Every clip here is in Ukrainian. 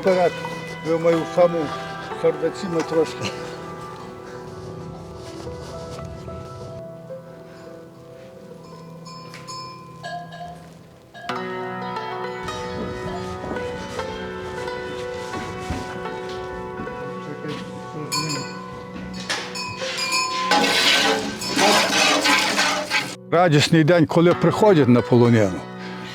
вперед. Ви мою саму сердеціми трошки. Радісний день, коли приходять на полонину.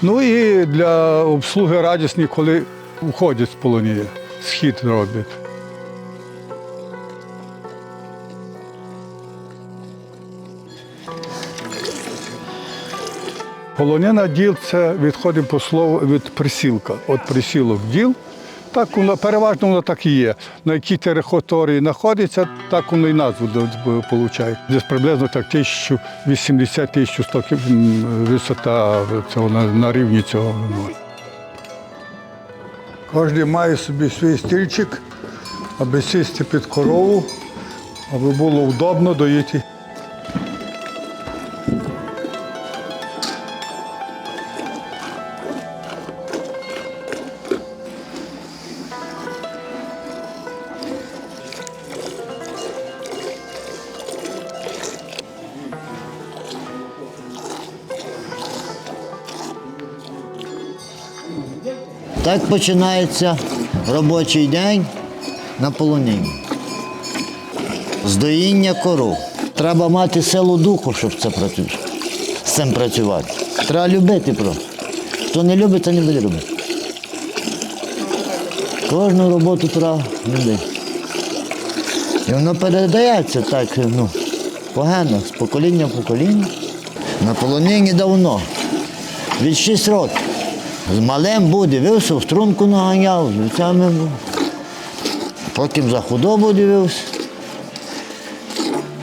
Ну і для обслуги радісний, коли входять з полонини, схід роблять. Полонина діл це відходить по слову від присілка. От присілок діл. Так воно переважно воно так і є. На якій території знаходиться, так воно і назву отримує. Десь приблизно так 1080-1100 м, висота цього на, на рівні цього. Кожен має собі свій стільчик, аби сісти під корову, аби було удобно доїти. Так починається робочий день на полонині. З доїння коров. Треба мати силу духу, щоб це працювати. з цим працювати. Треба любити просто. Хто не любить, то не буде робити. Кожну роботу треба любити. І воно передається так, ну, погано, з покоління в покоління. На полонині давно, від 6 років. З малим був, дивився, в струнку наганяв, з вівцями був. Потім за худобу дивився.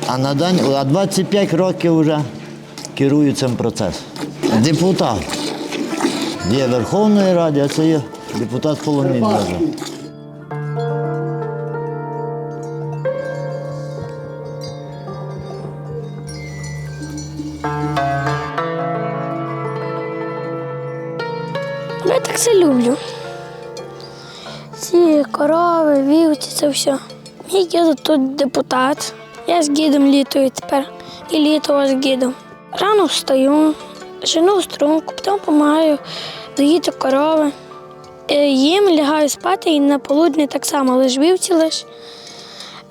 А на день, а 25 років вже керую цим процесом. Депутат. Є Верховної Ради, а це є депутат полонин. Ці корови, вівці, це все. Мій дід тут депутат. Я з гідом літаю тепер. І літала з гідом. Рано встаю, жену в струнку, потім допомагаю доїти корови. Е, Їм лягаю спати і на полудні так само, лиш вівці лиш.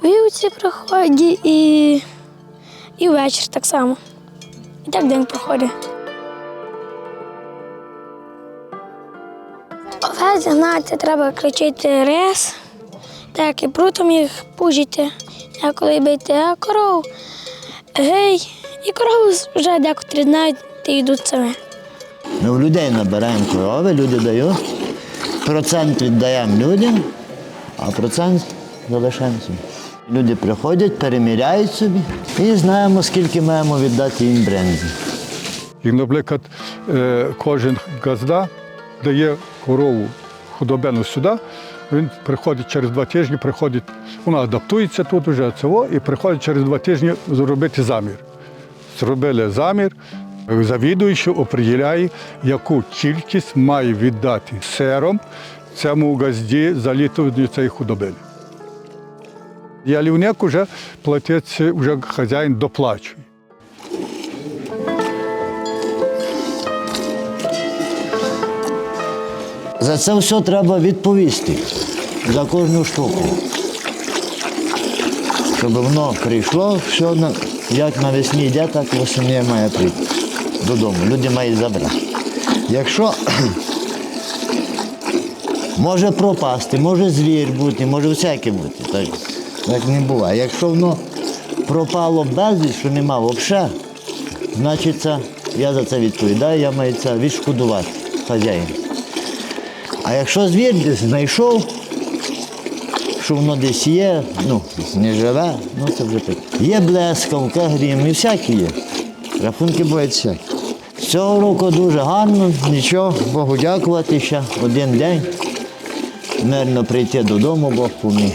Вівці приходять і, і вечір так само. І так день проходить. Овець гнати треба кричити рез, так і прутом їх пужити, а коли бити а коров, гей, і корови вже декотрі знають і йдуть самі. Ми в людей набираємо корови, люди дають. Процент віддаємо людям, а процент залишаємо собі. Люди приходять, переміряють собі і знаємо, скільки маємо віддати їм брензі. І, наприклад, е, кожен газда дає корову худобену сюди, він приходить через два тижні, приходить, вона адаптується тут уже цього, і приходить через два тижні зробити замір. Зробили замір, завідуючий оприділяє, яку кількість має віддати сером цьому газді за літо цієї худобини. Ялівник вже платиться, вже хазяїн доплачує. За це все треба відповісти за кожну штуку. Щоб воно прийшло, все на- як навесні йде, так восени має прийти додому. Люди мають забрати. Якщо може пропасти, може звір бути, може всяке бути. Так, так не буває. Якщо воно пропало безвість, що нема взагалі, значить це, я за це відповідаю, я маю це відшкодувати хазяїн. А якщо звір знайшов, що воно десь є, ну, не живе, ну це вже так. Є блескавка, грім, і всякі є. Рахунки бувають всякі. Цього року дуже гарно, нічого, Богу дякувати ще один день. Мирно прийти додому, Бог поміг.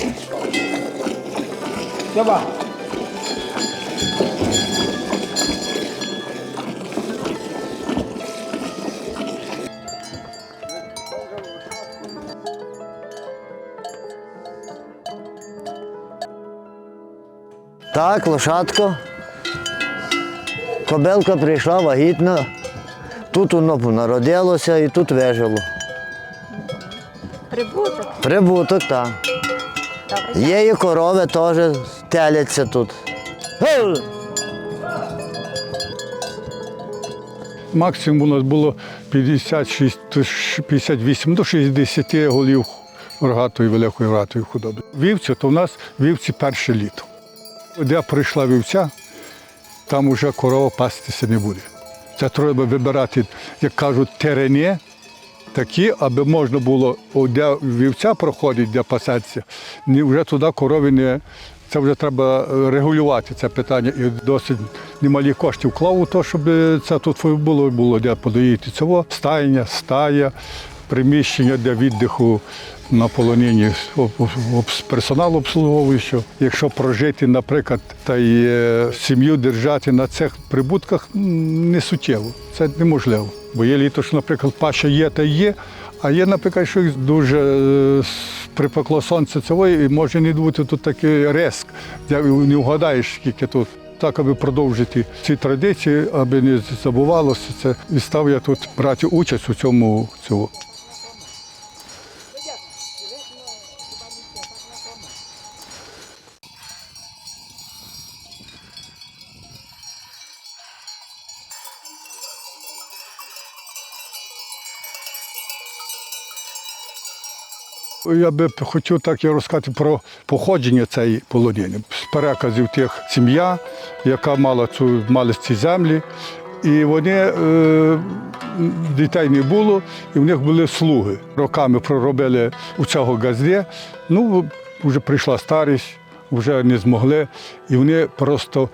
Так, лошадка. Кобилка прийшла вагітна. Тут воно народилося і тут вижило. Прибуток. Прибуток, так. Добре. Є і корови теж теляться тут. Гей! Максимум у нас було 56, то ж 58 до 60 голів рогатої великої рогатої худоби. Вівці, то в нас вівці перше літо. Де прийшла вівця, там вже корова пастися не буде. Це треба вибирати, як кажуть, терені такі, аби можна було, де вівця проходить, де пасеться, вже туди корови не. Це вже треба е, регулювати це питання. І досить немалі кошти вклав у те, щоб це тут було, було де подоїти. Цього стайня, стая, приміщення для віддиху на полонині персонал обслуговуючого. Якщо прожити, наприклад, та й е, сім'ю держати на цих прибутках не суттєво. Це неможливо. Бо є літо, що, наприклад, паща є та є, а є, наприклад, що дуже е, припекло сонце цього, і може не бути тут такий де не вгадаєш, скільки тут. Так, аби продовжити ці традиції, аби не забувалося це. І став я тут брати участь у цьому. цьому. Я би хотів так і розказати про походження цієї полонини. З переказів тих сім'я, яка мала цю мали ці землі, і вони е, дітей не було, і в них були слуги. Роками проробили у цього газді. Ну, вже прийшла старість, вже не змогли, і вони просто.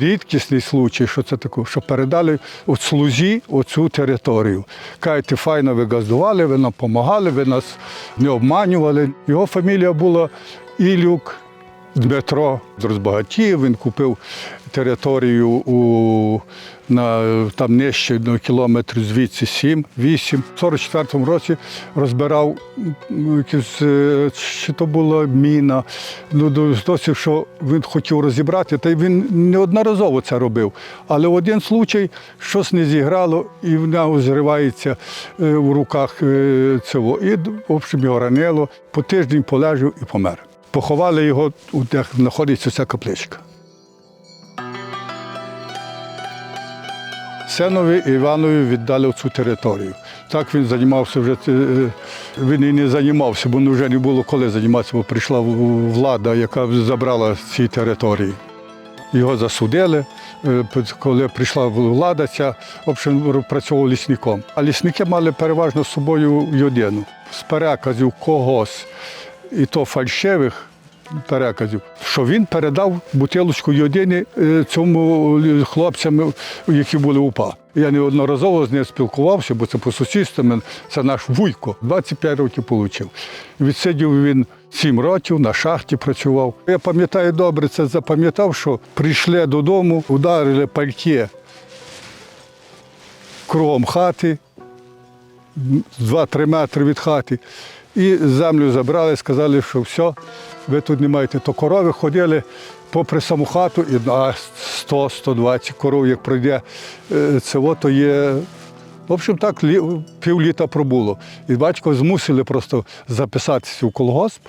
Рідкісний случай, що це таке, що передали от слузі оцю територію. Кажете, файно ви газдували, ви нам допомагали, ви нас не обманювали. Його фамілія була Ілюк Дмитро розбагатів. Він купив територію у, на, там нижче до кілометрів звідси 7-8. В 44-му році розбирав м, якісь, е, чи то була міна. Ну, досі, що він хотів розібрати, та й він неодноразово це робив. Але в один случай щось не зіграло, і в нього зривається е, в руках е, цього. І, в общем, його ранило. По тиждень полежав і помер. Поховали його, де знаходиться ця капличка. Сенові Іванові віддали цю територію. Так він займався вже, е, він і не займався, бо вже не було коли займатися, бо прийшла влада, яка забрала ці території. Його засудили. е, Коли прийшла влада, ця общем, працював лісником. А лісники мали переважно з собою людину. З переказів когось, і то фальшивих переказів, що він передав бутилочку йодини е, цьому хлопцям, які були УПА. Я неодноразово з ним спілкувався, бо це по сусідству, це наш вуйко. 25 років отримав. Відсидів він 7 років, на шахті працював. Я пам'ятаю добре, це запам'ятав, що прийшли додому, ударили пальє кругом хати, 2-3 метри від хати. І землю забрали, сказали, що все, ви тут не маєте. То корови ходили попри саму хату, і а 100-120 коров, як пройде це, то є. В общем, так лі- півліта пробуло. І батько змусили просто записатися в колгосп.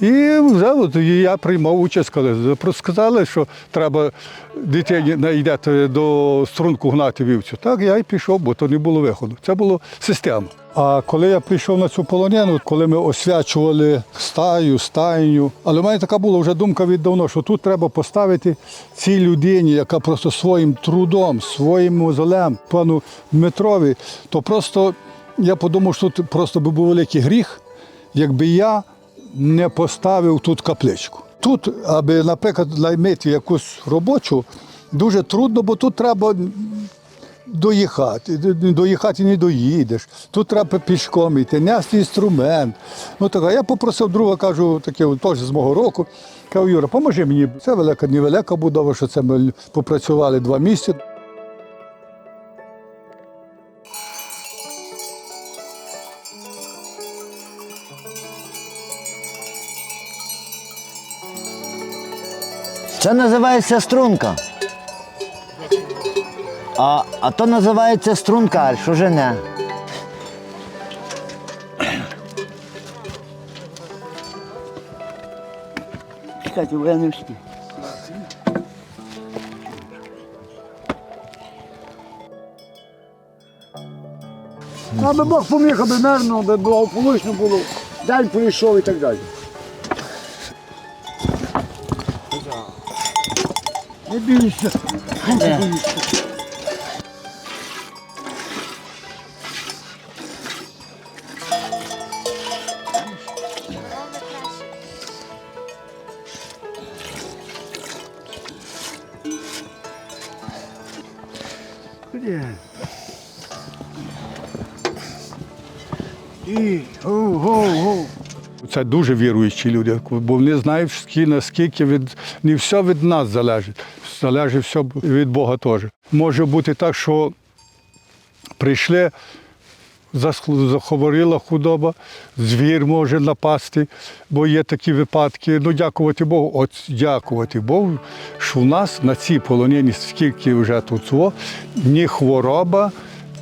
І вже от я приймав участь, коли сказали, що треба дитині найдете до струнку гнати вівцю. Так я й пішов, бо то не було виходу. Це була система. А коли я прийшов на цю полонену, коли ми освячували стаю, стайню, але в мене така була вже думка віддавно, що тут треба поставити цій людині, яка просто своїм трудом, своїм мозолем, пану Дмитрові, то просто я подумав, що тут просто би був великий гріх, якби я не поставив тут капличку. Тут, аби, наприклад, наймити якусь робочу, дуже трудно, бо тут треба доїхати. Доїхати не доїдеш. Тут треба пішком йти, нести інструмент. Ну так, я попросив друга, кажу, таке теж з мого року. Кажу, Юра, поможи мені. Це велика, невелика будова, що це ми попрацювали два місяці. Це називається струнка. А, а то називається стрункар, що жене. Кстати, я не встиг. Аби Бог поміг, аби мирно, аби благополучно було, день прийшов і так далі. Не бійся, не бійся. Це дуже віруючі люди, бо вони знають, скільки- наскільки від не все від нас залежить, залежить все від Бога теж. Може бути так, що прийшли, захворіла худоба, звір може напасти, бо є такі випадки. Ну, дякувати Богу, от дякувати Богу, що в нас на цій полонині, скільки вже тут ні хвороба,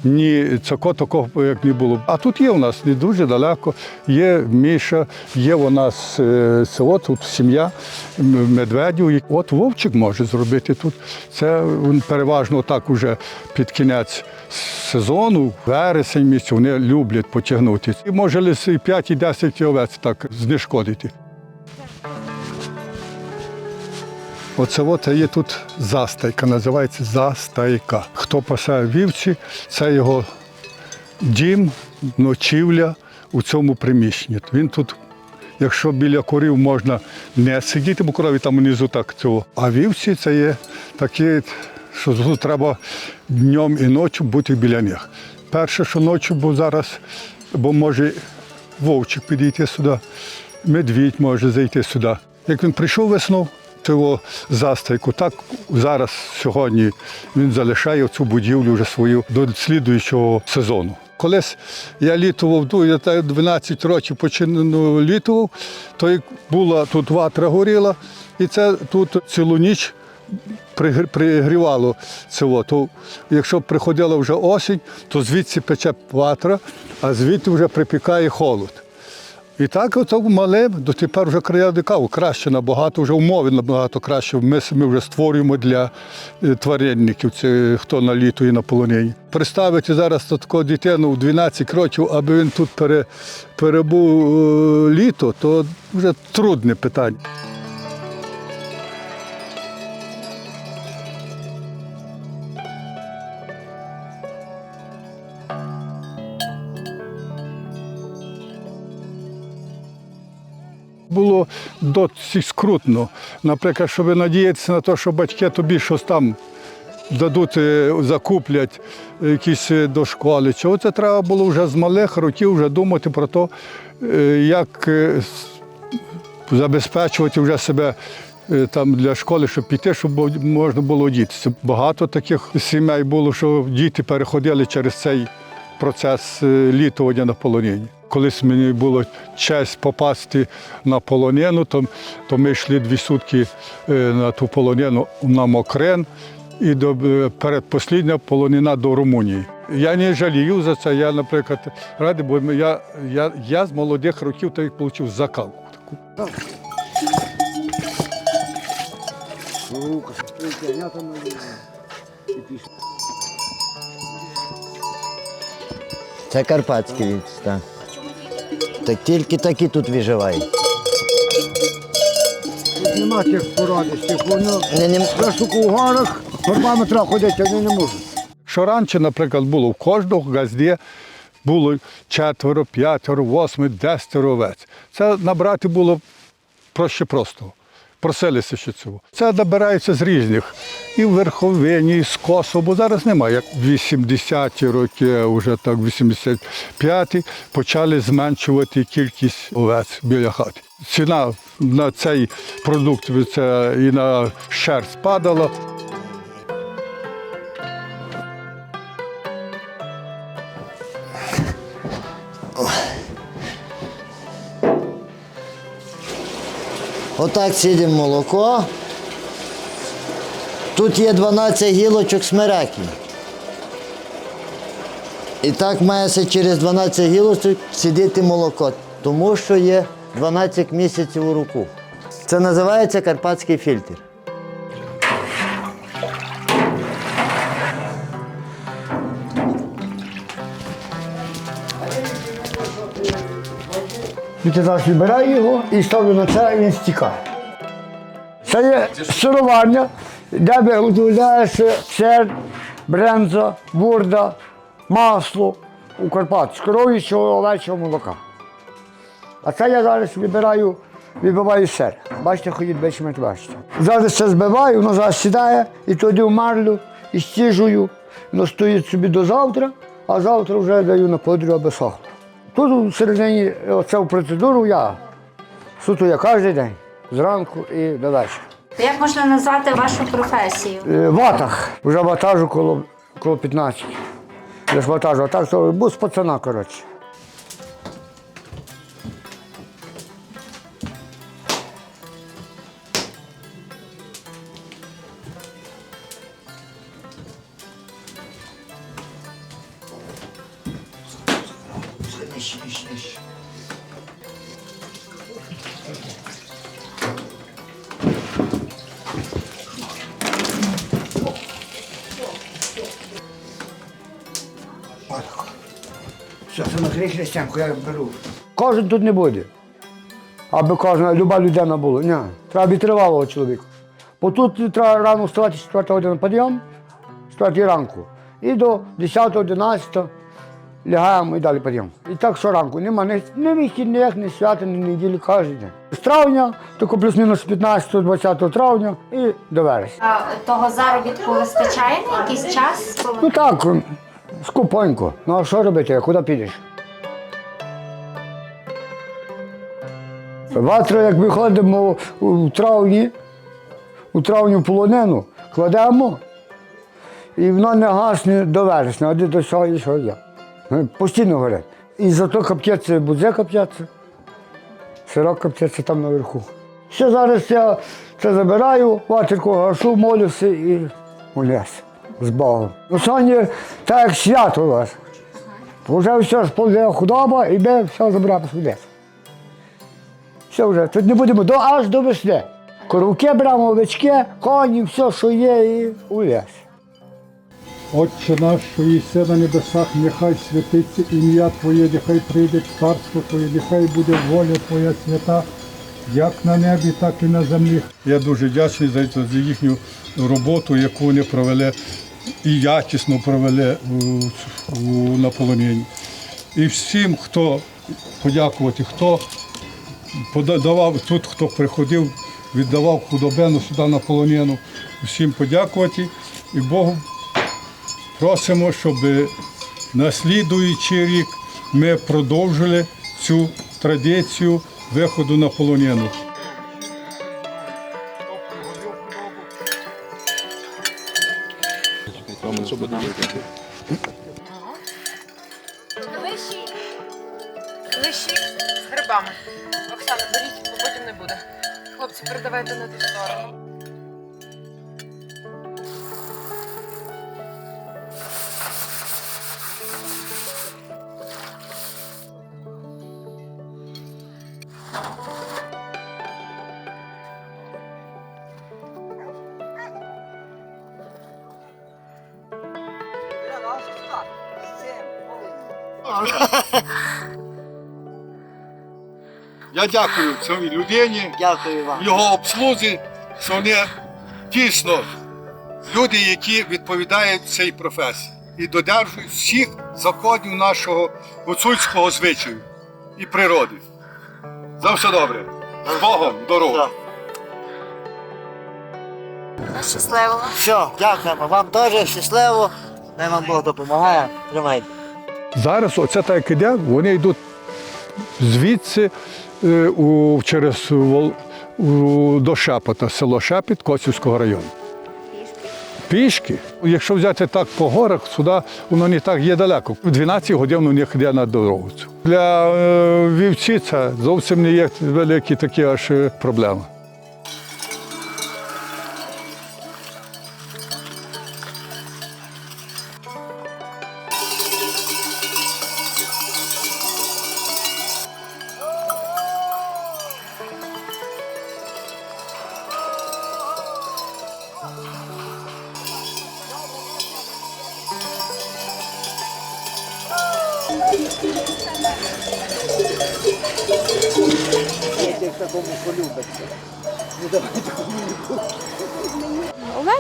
ні цього такого, як не було. А тут є у нас не дуже далеко, є Міша, є у нас е, село, тут сім'я медведів. От Вовчик може зробити тут. Це переважно так уже під кінець сезону, вересень місяць, вони люблять потягнути. І може і 5 і 10 овець так знешкодити. Оце от є тут застайка, називається застайка. Хто пасає вівці, це його дім, ночівля у цьому приміщенні. Він тут, якщо біля корів можна не сидіти, бо корові там внизу так цього. А вівці це є такі, що тут треба днем і ночі бути біля них. Перше, що ночі, бо зараз, бо може вовчик підійти сюди, медвідь може зайти сюди. Як він прийшов весною, цього застайку, так зараз, сьогодні, він залишає цю будівлю вже свою до слідуючого сезону. Колись я літував, ну, я так 12 років почину літував, то була тут ватра горіла, і це тут цілу ніч пригрівало село. То якщо приходила вже осінь, то звідси пече ватра, а звідти вже припікає холод. І так ото мале, дотепер вже краєвника краще набагато, вже умови набагато краще. Ми самі вже створюємо для е, тваринників, це хто на літо і на полонині. Представити зараз таку дитину в 12 років, аби він тут пере, перебув е, літо, то вже трудне питання. Було досить скрутно. Наприклад, щоб надіятися на те, що батьки тобі щось там дадуть, е, закуплять якісь е, до школи. Чого це треба було вже з малих років вже думати про те, е, як забезпечувати вже себе там для школи, щоб піти, щоб можна було дітися. Багато таких сімей було, що діти переходили через цей процес літування на полонині. Колись мені було честь попасти на полонину, то, то ми йшли дві сутки е, на ту полонину на Мокрен і до е, передпослідня полонина до Румунії. Я не жалію за це. Я, наприклад, радий, бо я, я, я з молодих років так отримав закалку. таку. Це карпатський так. Так тільки такі тут виживають. Тут нема тих породистих, воно Не, не, у горах, по два метра ходити вони не можуть. Що раніше, наприклад, було в кожного газді було четверо, п'ятеро, восьми, десятеро овець. Це набрати було проще просто. Просилися ще цього. Це набирається з різних. І в Верховині, і з Косово, зараз немає. Як 80-ті роки, вже так 85-ті, почали зменшувати кількість овець біля хати. Ціна на цей продукт це і на шерсть падала. Отак сідемо молоко, Тут є 12 гілочок смереки. І так має через 12 гілочок сидіти молоко, тому що є 12 місяців у руку. Це називається карпатський фільтр. Зараз вибираю його і ставлю на це, і він стікає. Це є сироварня, де виготовляється сир, бренза, бурда, масло у Карпат з коров'ячого овечого молока. А це я зараз вибираю, вибиваю сир. Бачите, ходить більше бачите. Зараз це збиваю, воно зараз сідає, і тоді в марлю, і стіжую, воно стоїть собі до завтра, а завтра вже даю на подрю, аби сохло. Тут всередині цю процедуру я суто я кожен день, зранку і до вечора. Як можна назвати вашу професію? Е, Ватах, вже ватажу коло, коло 15. Лиш ватажу, а так то був з пацана, коротше. Це я беру. Кожен тут не буде. Аби кожна, люба людина була. Ні, треба тривалого чоловіка. Бо тут треба рано вставати 4 година підйом, 4 ранку. І до 10-11 лягаємо і далі підйом. І так щоранку. Нема ні, ні вихідних, ні свята, ні неділі кожен день. З травня, тако плюс-мінус 15-20 травня і до вересня. А того заробітку вистачає на якийсь час? Ну так, скупонько. Ну а що робити, куди підеш? Завтра, як виходимо у травні, у травні в полонину, кладемо, і воно не гасне до вересня, а де до цього і що є. Ну, Постійно горять. І зато каптяться, будзе каптяться, сирок каптяться там наверху. Ще зараз я це забираю, ватерку гашу, молюся і ліс з Богом. Ну, сьогодні так як свято у вас. Вже все ж поле худоба, і ми все забрати сюди. Все вже, тут не будемо до, аж до весни. Коровки беремо, овечки, коні, все, що є, і у ліс. Отче наш, що єси на небесах, нехай святиться ім'я Твоє, нехай прийде царство Твоє, нехай буде воля Твоя свята, як на небі, так і на землі. Я дуже вдячний за, за їхню роботу, яку вони провели і якісно провели у, у, на полонині. І всім, хто подякувати, хто подавав тут, хто приходив, віддавав худобену сюди на полонину. Всім подякувати і Богу Просимо, щоб наслідуючий рік ми продовжили цю традицію виходу на полонину. Грибами. Оксана, беріть, бо потім не буде. Хлопці, передавайте на ту сторону. Я дякую цій людині, Дякую вам. його обслузі, що вони дійсно люди, які відповідають цій професії і додержують всіх законів нашого гуцульського звичаю і природи. За все добре. З Богом, дорогу! Щасливо. Все, дякуємо. Вам теж щасливо. Дай вам Бог допомагає. Тримайте. Зараз оце так як іде, вони йдуть звідси у, через у, до Шепота, село Шепіт Косівського району. Пішки. Якщо взяти так по горах, сюди воно не так є далеко. 12 годин у них йде на дорогу. Для е, вівці це зовсім не є великі такі аж е, проблеми.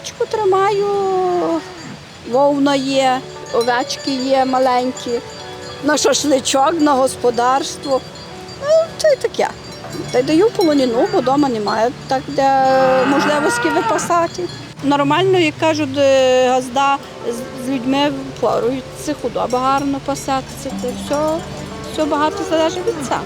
Овечку тримаю, вовна є, овечки є маленькі, на шашличок, на господарство. Ну, це таке. Та й даю полоніну, бо вдома немає так, де можливості випасати. Нормально, як кажуть, е, газда з- людьми поруються, худоба гарно пасатися. Це все, все багато залежить від цього.